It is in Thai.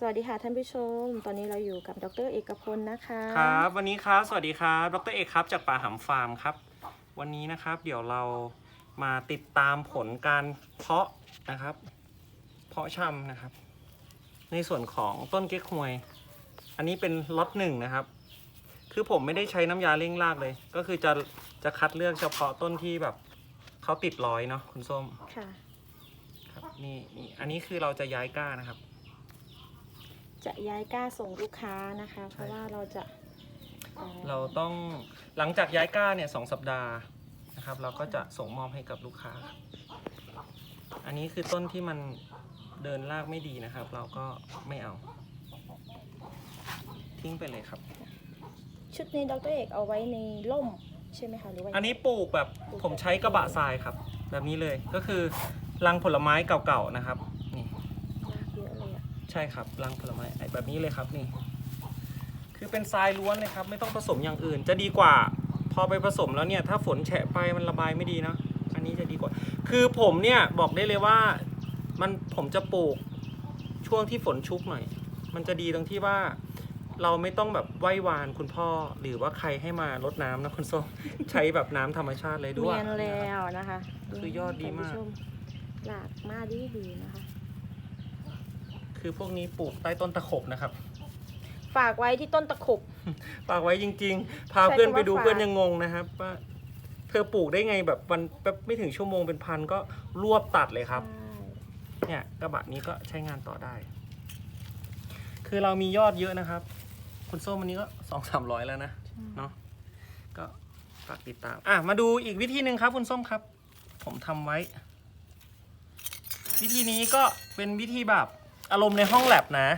สวัสดีค่ะท่านผู้ชม ตอนนี้เราอยู่กับดรเอกพลนะคะครับ วันนี้ครับ สวัสดีครับ ดรเอกครับ จากป่าหำฟาร์มครับ วันนี้นะครับ เดี๋ยวเรามาติดตามผลการเพาะนะครับ เพาะชำนะครับ ในส่วนของต้นเก๊กฮวย อันนี้เป็นล็อตหนึ่งนะครับ คือผมไม่ได้ใช้น้ำยาเร่งรากเลย ก็คือจะจะคัดเลือกเฉพาะต้นที่แบบเขาติดร้อยเนาะคุณส้มค่ะครับนี่นี่อันนี้คือเราจะย้ายก้านะครับ จะย้ายก้าส่งลูกค้านะคะ เพราะว่าเราจะเอ่อเราต้องหลังจากย้ายก้าเนี่ยสองสัปดาห์นะครับ เราก็จะส่งมอบให้กับลูกค้า อันนี้คือต้นที่มันเดินรากไม่ดีนะครับ เราก็ไม่เอา ทิ้งไปเลยครับ ชุดนี้ดรเอกเอาไว้ในร่มใช่ไหมคะหรือว่าอันนี้ปลูกแบบผมใช้กระบะทรายครับ แบบนี้เลยก็คือรังผลไม้เก่าๆนะครับนี่ รากเยอะเลยอะ ใช่ครับรังผลไม้ไอ้แบบนี้เลยครับนี่ คือเป็นทรายล้วนเลยครับ ไม่ต้องผสมอย่างอื่น จะดีกว่า พอไปผสมแล้วเนี่ย ถ้าฝนแฉะไปมันระบายไม่ดีนะอันนี้จะดีกว่า คือผมเนี่ยบอกได้เลยว่ามันผมจะปลูกช่วงที่ฝนชุกหน่อย มันจะดีตรงที่ว่าเราไม่ต้องแบบไหว้วานคุณพ่อ หรือว่าใครให้มารดน้ำนะคุณส้มใช้แบบน้ำธรรมชาติเลยด้วเนียยนแล้วนะคะ คือยอดดีมากท่นผู้ชหลากมากดีดีๆนะคะ คือพวกนี้ปลูกใต้ต้นตะขบนะครับ ฝากไว้ที่ต้นตะขบ ฝากไว้จริง ๆ พาใช้เพื่อนไปคำว่าดูฝากเพื่อนยังงงนะครับว่าเธอปลูกได้ไงแบบวันแป๊บไม่ถึงชั่วโมงเป็นพันก็รวบตัดเลยครับใช่เนี่ยกระบะนี้ก็ใช้งานต่อได้ คือเรามียอดเยอะนะครับ คุณส้มวันนี้ก็สองสามร้อยแล้วนะเนาะก็ฝากติดตาม อะ มาดูอีกวิธีหนึ่งครับ คุณส้มครับ ผมทำไว้ วิธีนี้ก็เป็นวิธีแบบ อารมณ์ในห้องแลบนะ